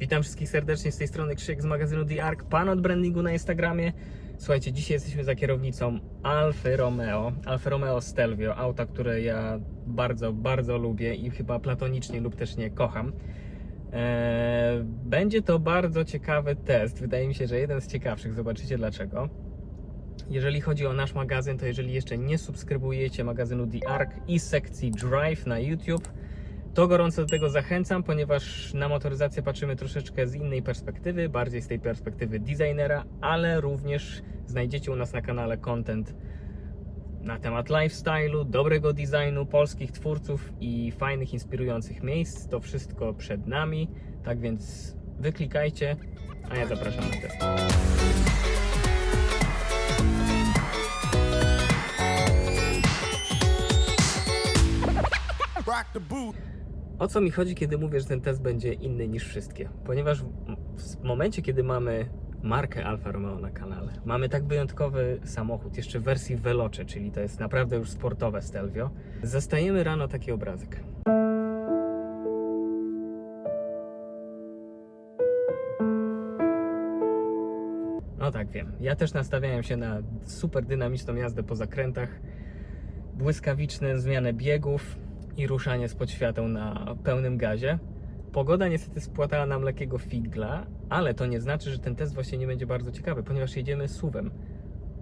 Witam wszystkich serdecznie z tej strony Krzyk z magazynu The Ark, pan od brandingu na Instagramie. Słuchajcie, dzisiaj jesteśmy za kierownicą Alfa Romeo, Alfa Romeo Stelvio, auta, które ja bardzo, bardzo lubię i chyba platonicznie lub też nie kocham. Eee, będzie to bardzo ciekawy test, wydaje mi się, że jeden z ciekawszych, zobaczycie dlaczego. Jeżeli chodzi o nasz magazyn, to jeżeli jeszcze nie subskrybujecie magazynu The Ark i sekcji Drive na YouTube, to gorąco do tego zachęcam, ponieważ na motoryzację patrzymy troszeczkę z innej perspektywy, bardziej z tej perspektywy designera, ale również znajdziecie u nas na kanale content na temat lifestyle'u, dobrego designu, polskich twórców i fajnych, inspirujących miejsc. To wszystko przed nami, tak więc wyklikajcie, a ja zapraszam na test. Rock the boot. O co mi chodzi, kiedy mówię, że ten test będzie inny niż wszystkie? Ponieważ w- momencie, kiedy mamy markę Alfa Romeo na kanale, mamy tak wyjątkowy samochód, jeszcze w wersji Veloce, czyli to jest naprawdę już sportowe Stelvio, zastajemy rano taki obrazek. No tak, wiem. Ja też nastawiałem się na super dynamiczną jazdę po zakrętach, błyskawiczne zmianę biegów i ruszanie spod świateł na pełnym gazie. Pogoda niestety spłatała nam lekkiego figla, ale to nie znaczy, że ten test właśnie nie będzie bardzo ciekawy, ponieważ jedziemy suwem.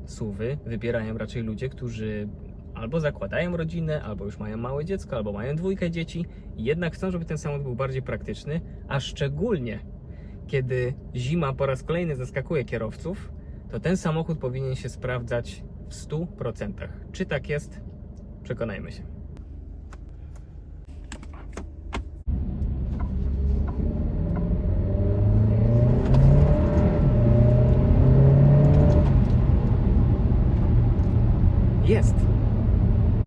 Suwy wybierają raczej ludzie, którzy albo zakładają rodzinę, albo już mają małe dziecko, albo mają dwójkę dzieci jednak chcą, żeby ten samochód był bardziej praktyczny, a szczególnie kiedy zima po raz kolejny zaskakuje kierowców, to ten samochód powinien się sprawdzać w 100%. Czy tak jest? Przekonajmy się. Jest.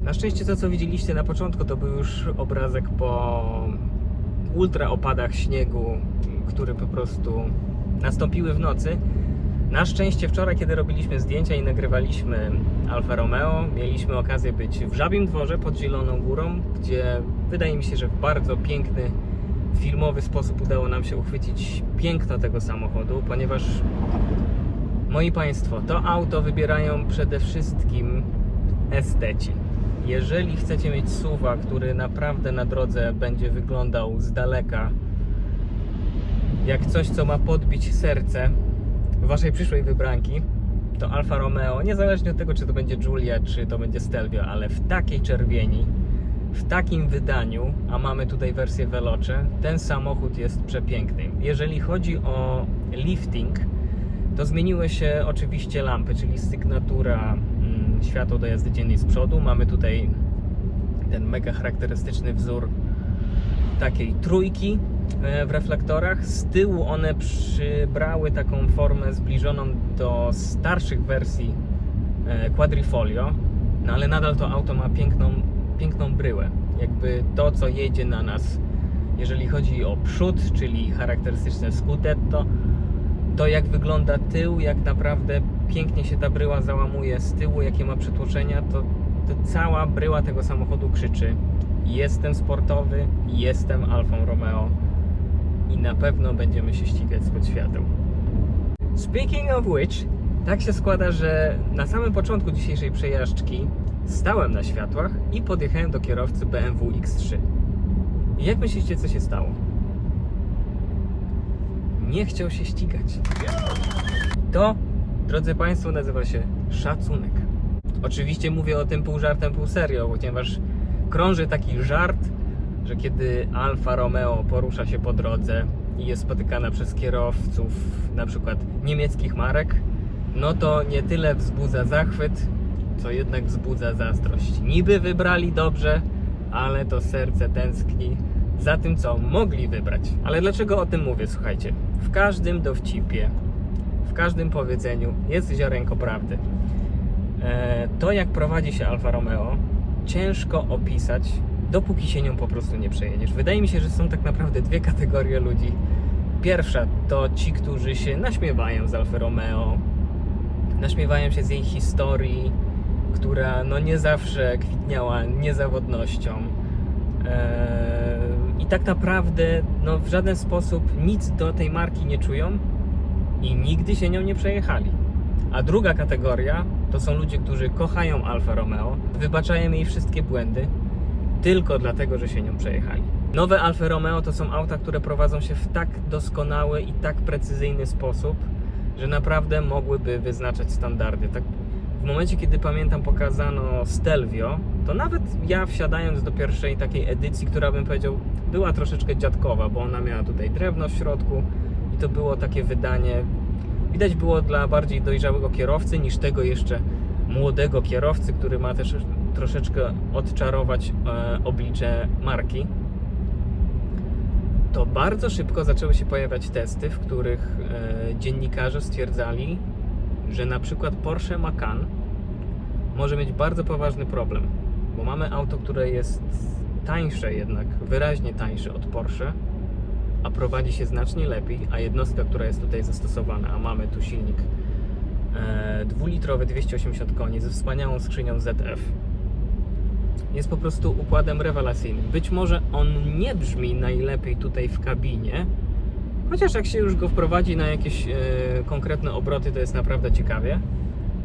Na szczęście to, co widzieliście na początku, to był już obrazek po ultra opadach śniegu, które po prostu nastąpiły w nocy. Na szczęście wczoraj, kiedy robiliśmy zdjęcia i nagrywaliśmy Alfa Romeo, mieliśmy okazję być w Żabim Dworze pod Zieloną Górą, gdzie wydaje mi się, że w bardzo piękny, filmowy sposób udało nam się uchwycić piękno tego samochodu, ponieważ Moi Państwo, to auto wybierają przede wszystkim esteci. Jeżeli chcecie mieć suwa, który naprawdę na drodze będzie wyglądał z daleka jak coś, co ma podbić serce waszej przyszłej wybranki, to Alfa Romeo, niezależnie od tego, czy to będzie Giulia, czy to będzie Stelvio, ale w takiej czerwieni, w takim wydaniu, a mamy tutaj wersję Veloce, ten samochód jest przepiękny. Jeżeli chodzi o lifting, to zmieniły się oczywiście lampy, czyli sygnatura światło do jazdy dziennej z przodu. Mamy tutaj ten mega charakterystyczny wzór takiej trójki e, w reflektorach. Z tyłu one przybrały taką formę zbliżoną do starszych wersji e, Quadrifolio, no ale nadal to auto ma piękną, piękną bryłę. Jakby to, co jedzie na nas, jeżeli chodzi o przód, czyli charakterystyczne Scudetto, to jak wygląda tył, jak naprawdę pięknie się ta bryła załamuje z tyłu, jakie ma przytłoczenia, to, to cała bryła tego samochodu krzyczy jestem sportowy, jestem Alfą Romeo i na pewno będziemy się ścigać spod świateł. Speaking of which, tak się składa, że na samym początku dzisiejszej przejażdżki stałem na światłach i podjechałem do kierowcy BMW X3. I jak myślicie, co się stało? nie chciał się ścigać. Drodzy Państwo, nazywa się szacunek. Oczywiście mówię o tym pół żartem, pół serio, ponieważ krąży taki żart, że kiedy Alfa Romeo porusza się po drodze i jest spotykana przez kierowców na przykład niemieckich marek, no to nie tyle wzbudza zachwyt, co jednak wzbudza zazdrość. Niby wybrali dobrze, ale to serce tęskni za tym, co mogli wybrać. Ale dlaczego o tym mówię? Słuchajcie, w każdym dowcipie, każdym powiedzeniu jest ziarenko prawdy. E, to, jak prowadzi się Alfa Romeo, ciężko opisać, dopóki się nią po prostu nie przejedziesz. Wydaje mi się, że są tak naprawdę dwie kategorie ludzi. Pierwsza to ci, którzy się naśmiewają z Alfa Romeo, naśmiewają się z jej historii, która no nie zawsze kwitniała niezawodnością. Eee, I tak naprawdę no, w żaden sposób nic do tej marki nie czują i nigdy się nią nie przejechali. A druga kategoria to są ludzie, którzy kochają Alfa Romeo, wybaczają jej wszystkie błędy tylko dlatego, że się nią przejechali. Nowe Alfa Romeo to są auta, które prowadzą się w tak doskonały i tak precyzyjny sposób, że naprawdę mogłyby wyznaczać standardy. Tak, w momencie, kiedy pamiętam pokazano Stelvio, to nawet ja wsiadając do pierwszej takiej edycji, która bym powiedział była troszeczkę dziadkowa, bo ona miała tutaj drewno w środku to było takie wydanie, widać było dla bardziej dojrzałego kierowcy niż tego jeszcze młodego kierowcy, który ma też troszeczkę odczarować e, oblicze marki. To bardzo szybko zaczęły się pojawiać testy, w których e, dziennikarze stwierdzali, że na przykład Porsche Macan może mieć bardzo poważny problem, bo mamy auto, które jest tańsze jednak, wyraźnie tańsze od Porsche, a prowadzi się znacznie lepiej, a jednostka, która jest tutaj zastosowana, a mamy tu silnik e, dwulitrowy 280 koni ze wspaniałą skrzynią ZF, jest po prostu układem rewelacyjnym. Być może on nie brzmi najlepiej tutaj w kabinie, chociaż jak się już go wprowadzi na jakieś e, konkretne obroty, to jest naprawdę ciekawie,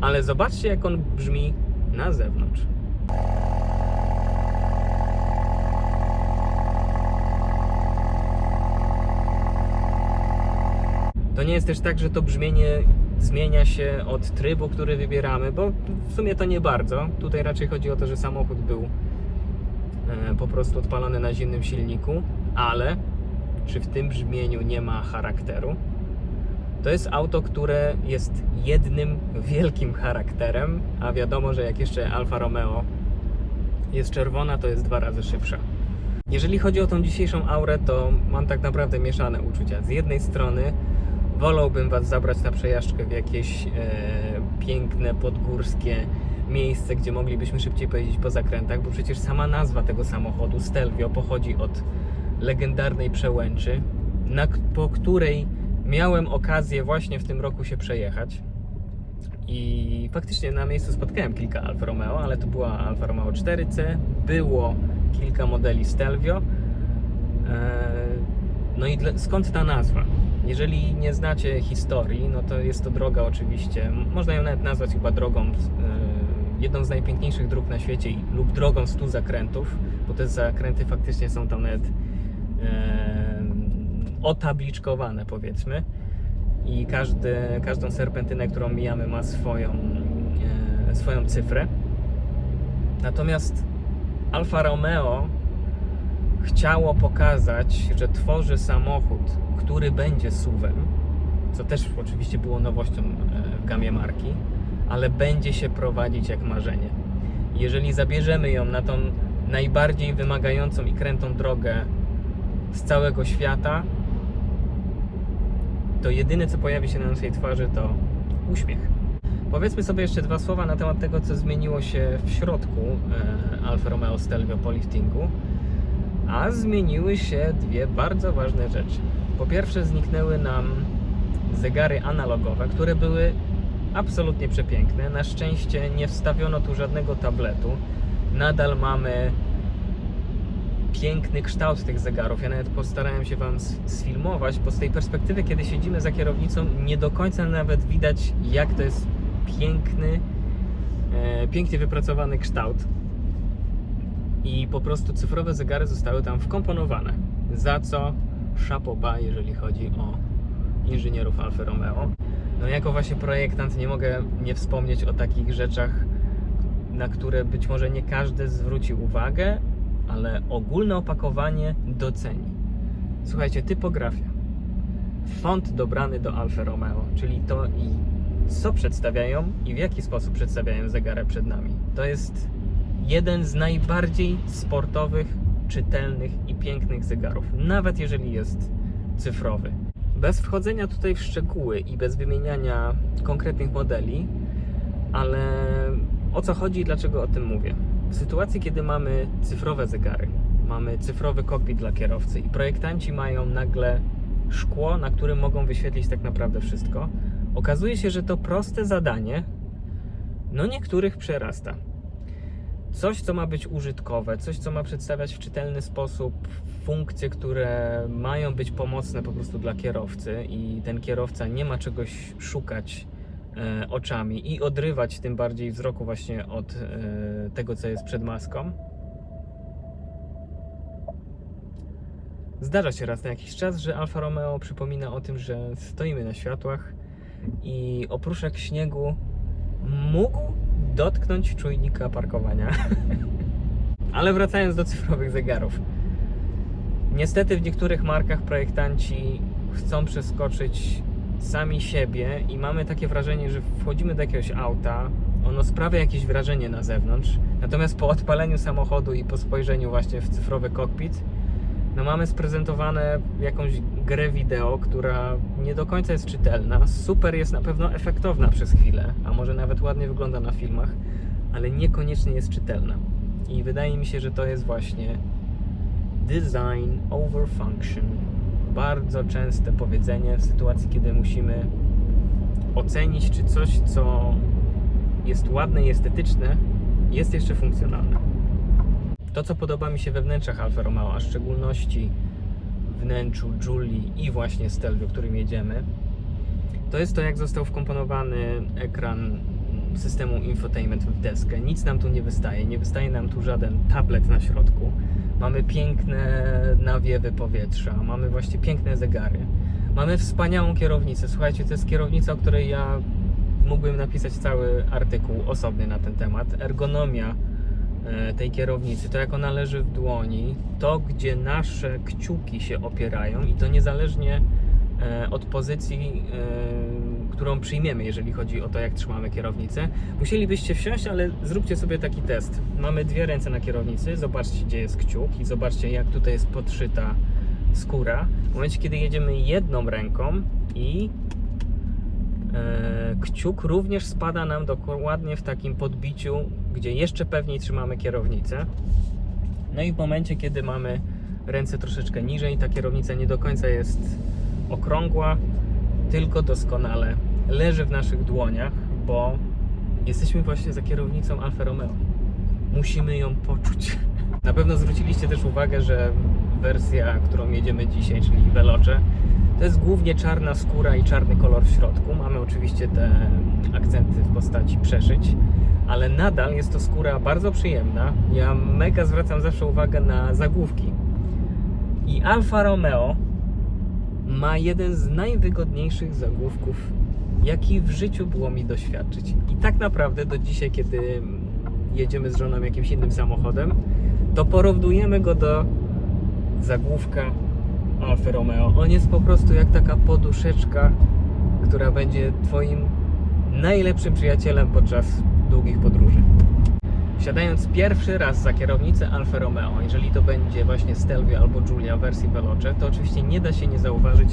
ale zobaczcie, jak on brzmi na zewnątrz. Nie jest też tak, że to brzmienie zmienia się od trybu, który wybieramy, bo w sumie to nie bardzo. Tutaj raczej chodzi o to, że samochód był e, po prostu odpalony na zimnym silniku, ale czy w tym brzmieniu nie ma charakteru? To jest auto, które jest jednym wielkim charakterem, a wiadomo, że jak jeszcze Alfa Romeo jest czerwona, to jest dwa razy szybsza. Jeżeli chodzi o tą dzisiejszą aurę, to mam tak naprawdę mieszane uczucia. Z jednej strony wolałbym Was zabrać na przejażdżkę w jakieś e, piękne, podgórskie miejsce, gdzie moglibyśmy szybciej pojeździć po zakrętach, bo przecież sama nazwa tego samochodu, Stelvio, pochodzi od legendarnej przełęczy, na, po której miałem okazję właśnie w tym roku się przejechać. I faktycznie na miejscu spotkałem kilka Alfa Romeo, ale to była Alfa Romeo 4C, było kilka modeli Stelvio. Eee, No i skąd ta nazwa? Jeżeli nie znacie historii, no to jest to droga oczywiście, można ją nawet nazwać chyba drogą, e, jedną z najpiękniejszych dróg na świecie lub drogą 100 zakrętów, bo te zakręty faktycznie są tam nawet e, otabliczkowane powiedzmy i każdy, każdą serpentynę, którą mijamy ma swoją, e, swoją cyfrę. Natomiast Alfa Romeo chciało pokazać, że tworzy samochód, który będzie SUV-em, co też oczywiście było nowością e, w gamie marki, ale będzie się prowadzić jak marzenie. Jeżeli zabierzemy ją na tą najbardziej wymagającą i krętą drogę z całego świata, to jedyne co pojawi się na naszej twarzy to uśmiech. Powiedzmy sobie jeszcze dwa słowa na temat tego, co zmieniło się w środku e, Alfa Romeo Stelvio po liftingu. A zmieniły się dwie bardzo ważne rzeczy. Po pierwsze, zniknęły nam zegary analogowe, które były absolutnie przepiękne. Na szczęście nie wstawiono tu żadnego tabletu. Nadal mamy piękny kształt tych zegarów. Ja nawet postarałem się Wam sfilmować, bo z tej perspektywy, kiedy siedzimy za kierownicą, nie do końca nawet widać, jak to jest piękny, e, pięknie wypracowany kształt i po prostu cyfrowe zegary zostały tam wkomponowane. Za co bas, jeżeli chodzi o inżynierów Alfa Romeo. No jako właśnie projektant nie mogę nie wspomnieć o takich rzeczach, na które być może nie każdy zwróci uwagę, ale ogólne opakowanie doceni. Słuchajcie, typografia. Font dobrany do Alfa Romeo, czyli to i co przedstawiają i w jaki sposób przedstawiają zegary przed nami. To jest jeden z najbardziej sportowych, czytelnych i pięknych zegarów, nawet jeżeli jest cyfrowy. Bez wchodzenia tutaj w szczegóły i bez wymieniania konkretnych modeli, ale o co chodzi i dlaczego o tym mówię? W sytuacji, kiedy mamy cyfrowe zegary, mamy cyfrowy kokpit dla kierowcy i projektanci mają nagle szkło, na którym mogą wyświetlić tak naprawdę wszystko, okazuje się, że to proste zadanie, no niektórych przerasta. Coś, co ma być użytkowe, coś, co ma przedstawiać w czytelny sposób funkcje, które mają być pomocne po prostu dla kierowcy i ten kierowca nie ma czegoś szukać e, oczami i odrywać tym bardziej wzroku właśnie od e, tego, co jest przed maską. Zdarza się raz na jakiś czas, że Alfa Romeo przypomina o tym, że stoimy na światłach i oprószek śniegu mógł dotknąć czujnika parkowania. Ale wracając do cyfrowych zegarów. Niestety w niektórych markach projektanci chcą przeskoczyć sami siebie i mamy takie wrażenie, że wchodzimy do jakiegoś auta, ono sprawia jakieś wrażenie na zewnątrz, natomiast po odpaleniu samochodu i po spojrzeniu właśnie w cyfrowy kokpit, no mamy sprezentowane jakąś grę wideo, która nie do końca jest czytelna. Super jest na pewno efektowna przez chwilę, a może nawet ładnie wygląda na filmach, ale niekoniecznie jest czytelna. I wydaje mi się, że to jest właśnie design over function. Bardzo częste powiedzenie w sytuacji, kiedy musimy ocenić, czy coś, co jest ładne i estetyczne, jest jeszcze funkcjonalne. To, co podoba mi się we wnętrzach Alfa Romeo, a w szczególności wnętrzu Julii i właśnie Stelvio, którym jedziemy, to jest to, jak został wkomponowany ekran systemu infotainment w deskę. Nic nam tu nie wystaje, nie wystaje nam tu żaden tablet na środku. Mamy piękne nawiewy powietrza, mamy właśnie piękne zegary. Mamy wspaniałą kierownicę. Słuchajcie, to jest kierownica, o której ja mógłbym napisać cały artykuł osobny na ten temat. Ergonomia tej kierownicy, to jak ona leży w dłoni, to gdzie nasze kciuki się opierają i to niezależnie e, od pozycji, e, którą przyjmiemy, jeżeli chodzi o to, jak trzymamy kierownicę. Musielibyście wsiąść, ale zróbcie sobie taki test. Mamy dwie ręce na kierownicy, zobaczcie, gdzie jest kciuk i zobaczcie, jak tutaj jest podszyta skóra. W momencie, kiedy jedziemy jedną ręką i e, kciuk również spada nam dokładnie w takim podbiciu, gdzie jeszcze pewniej trzymamy kierownicę. No i w momencie, kiedy mamy ręce troszeczkę niżej, ta kierownica nie do końca jest okrągła, tylko doskonale leży w naszych dłoniach, bo jesteśmy właśnie za kierownicą Alfa Romeo. Musimy ją poczuć. Na pewno zwróciliście też uwagę, że wersja, którą jedziemy dzisiaj, czyli Veloce, to jest głównie czarna skóra i czarny kolor w środku. Mamy oczywiście te akcenty w postaci przeszyć, ale nadal jest to skóra bardzo przyjemna. Ja mega zwracam zawsze uwagę na zagłówki. I Alfa Romeo ma jeden z najwygodniejszych zagłówków, jaki w życiu było mi doświadczyć. I tak naprawdę do dzisiaj, kiedy jedziemy z żoną jakimś innym samochodem, to porównujemy go do zagłówka Alfa Romeo. On jest po prostu jak taka poduszeczka, która będzie Twoim najlepszym przyjacielem podczas długich podróży. Wsiadając pierwszy raz za kierownicę Alfa Romeo, jeżeli to będzie właśnie Stelvio albo Giulia w wersji Veloce, to oczywiście nie da się nie zauważyć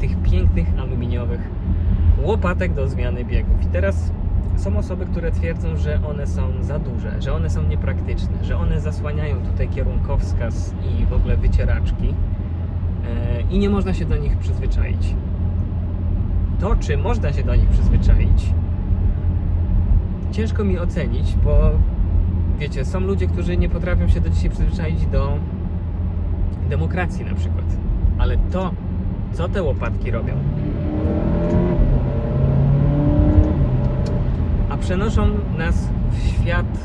tych pięknych aluminiowych łopatek do zmiany biegów. I teraz są osoby, które twierdzą, że one są za duże, że one są niepraktyczne, że one zasłaniają tutaj kierunkowskaz i w ogóle wycieraczki i nie można się do nich przyzwyczaić. To, czy można się do nich przyzwyczaić, ciężko mi ocenić, bo wiecie, są ludzie, którzy nie potrafią się do dzisiaj przyzwyczaić do demokracji na przykład. Ale to, co te łopatki robią, a przenoszą nas w świat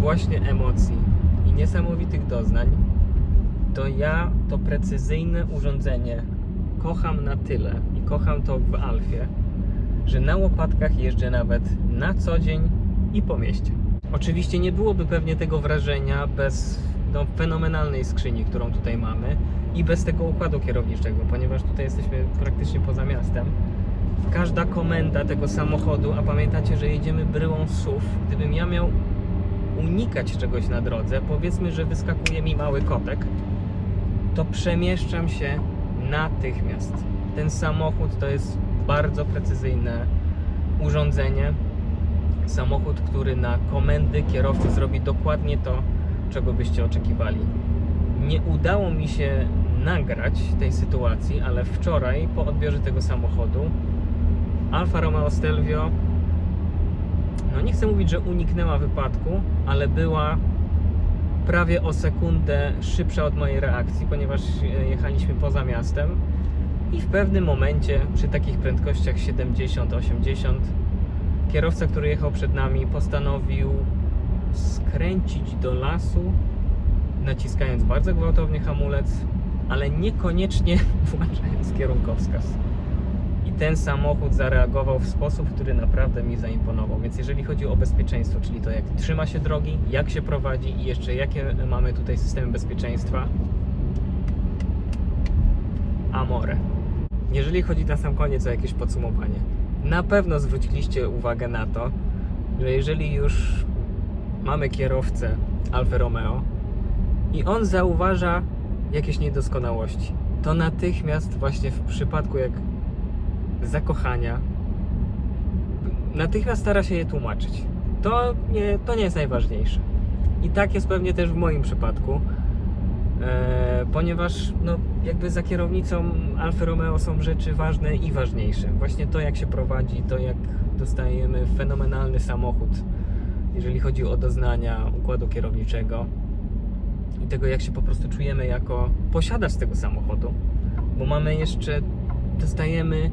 właśnie emocji i niesamowitych doznań, to ja to precyzyjne urządzenie kocham na tyle i kocham to w Alfie, że na łopatkach jeżdżę nawet na co dzień i po mieście. Oczywiście nie byłoby pewnie tego wrażenia bez no, fenomenalnej skrzyni, którą tutaj mamy i bez tego układu kierowniczego, ponieważ tutaj jesteśmy praktycznie poza miastem. Każda komenda tego samochodu, a pamiętacie, że jedziemy bryłą SUV, gdybym ja miał unikać czegoś na drodze, powiedzmy, że wyskakuje mi mały kotek, to przemieszczam się natychmiast. Ten samochód to jest bardzo precyzyjne urządzenie. Samochód, który na komendy kierowcy zrobi dokładnie to, czego byście oczekiwali. Nie udało mi się nagrać tej sytuacji, ale wczoraj po odbiorze tego samochodu Alfa Romeo Stelvio no nie chcę mówić, że uniknęła wypadku, ale była prawie o sekundę szybsza od mojej reakcji, ponieważ e, jechaliśmy poza miastem i w pewnym momencie przy takich prędkościach 70-80 kierowca, który jechał przed nami, postanowił skręcić do lasu, naciskając bardzo gwałtownie hamulec, ale niekoniecznie włączając kierunkowskaz. I ten samochód zareagował w sposób, który naprawdę mi zaimponował. Więc jeżeli chodzi o bezpieczeństwo, czyli to jak trzyma się drogi, jak się prowadzi i jeszcze jakie mamy tutaj systemy bezpieczeństwa, amore. Jeżeli chodzi na sam koniec o jakieś podsumowanie, na pewno zwróciliście uwagę na to, że jeżeli już mamy kierowcę Alfa Romeo i on zauważa jakieś niedoskonałości, to natychmiast właśnie w przypadku jak zakochania natychmiast stara się je tłumaczyć. To nie, to nie jest najważniejsze. I tak jest pewnie też w moim przypadku, e, ponieważ no, jakby za kierownicą Alfa Romeo są rzeczy ważne i ważniejsze. Właśnie to, jak się prowadzi, to jak dostajemy fenomenalny samochód, jeżeli chodzi o doznania układu kierowniczego i tego, jak się po prostu czujemy jako posiadacz tego samochodu, bo mamy jeszcze, dostajemy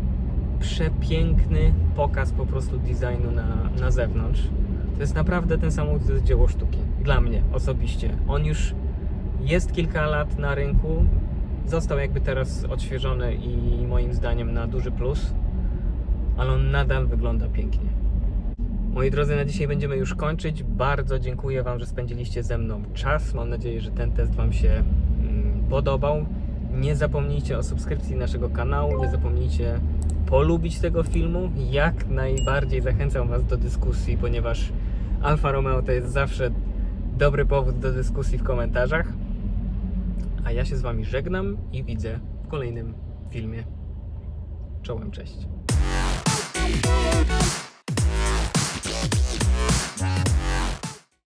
przepiękny pokaz po prostu designu na, na zewnątrz. To jest naprawdę ten samochód, to jest dzieło sztuki. Dla mnie osobiście. On już jest kilka lat na rynku. Został jakby teraz odświeżony i moim zdaniem na duży plus, ale on nadal wygląda pięknie. Moi drodzy, na dzisiaj będziemy już kończyć. Bardzo dziękuję Wam, że spędziliście ze mną czas. Mam nadzieję, że ten test Wam się mm, podobał. Nie zapomnijcie o subskrypcji naszego kanału, nie zapomnijcie polubić tego filmu. Jak najbardziej zachęcam Was do dyskusji, ponieważ Alfa Romeo to jest zawsze dobry powód do dyskusji w komentarzach. A ja się z Wami żegnam i widzę w kolejnym filmie. Czołem, cześć.